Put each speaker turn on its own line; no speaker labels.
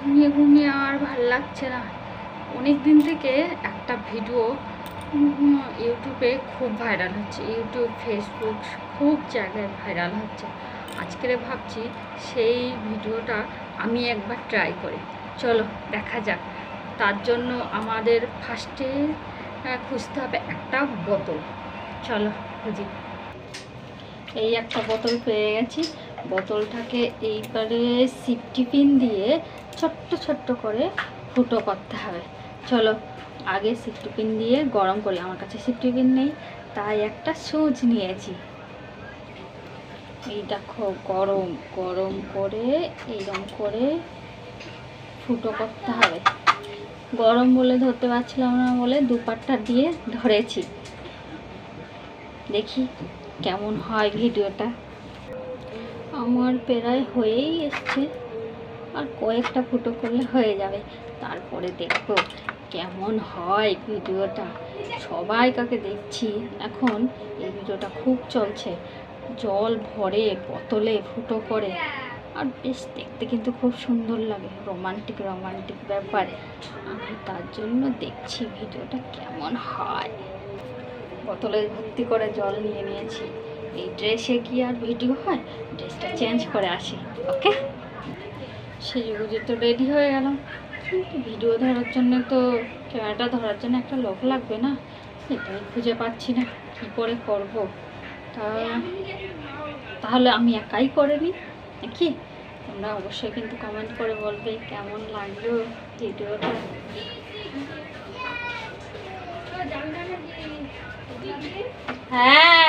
ঘুমিয়ে ঘুমিয়ে আর ভালো লাগছে না। অনেক দিন থেকে একটা ভিডিও ইউটিউবে খুব ভাইরাল হচ্ছে। ইউটিউব, ফেসবুক খুব জায়গায় ভাইরাল হচ্ছে। আজকের ভাবছি সেই ভিডিওটা আমি একবার ট্রাই করি। চলো, দেখা যাক। তার জন্য আমাদের ফার্স্টে খুঁজতে হবে একটা বোতল। চলো, খুঁজি। এই একটা বোতল পেয়ে গেছি। বোতলটাকে এইবারে সিফটি পিন দিয়ে ছোট্ট ছোট্ট করে ফুটো করতে হবে। চলো, আগে সিফটি পিন দিয়ে গরম করি আমার কাছে সিফটি পিন নেই, তাই একটা সুচ নিয়েছি। এই দেখো, গরম গরম করে এইরকম করে ফুটো করতে হবে। গরম বলে ধরতে পারছিলাম না বলে দুপাট্টা দিয়ে ধরেছি। দেখি কেমন হয় ভিডিওটা। আমার প্রায় হয়েই এসছে। আর কয়েকটা ফুটো করলে হয়ে যাবে। তারপরে দেখব কেমন হয় ভিডিওটা। সবাই কাকে দেখছি? এখন এই ভিডিওটা খুব চলছে। জল ভরে, বোতলে ফুটো করে। আর বেশ দেখতে কিন্তু খুব সুন্দর লাগে। রোমান্টিক রোমান্টিক ব্যাপার। আমি তার জন্য দেখছি ভিডিওটা কেমন হয়। বোতলে ভর্তি করে জল নিয়ে নিয়েছি। এই ড্রেসে কি আর ভিডিও হয়? ড্রেসটা চেঞ্জ করে আসি, ওকে? সেজে গুজে তো রেডি হয়ে গেলাম। কিন্তু ভিডিও ধরার জন্য তো, ক্যামেরাটা ধরার জন্য একটা লোক লাগবে না? সেটাই খুঁজে পাচ্ছি না, কী করে করব? তা, তাহলে আমি একাই করে নিই, নাকি? তোমরা অবশ্যই কিন্তু কমেন্ট করে বলবে কেমন লাগল ভিডিওটা। হ্যাঁ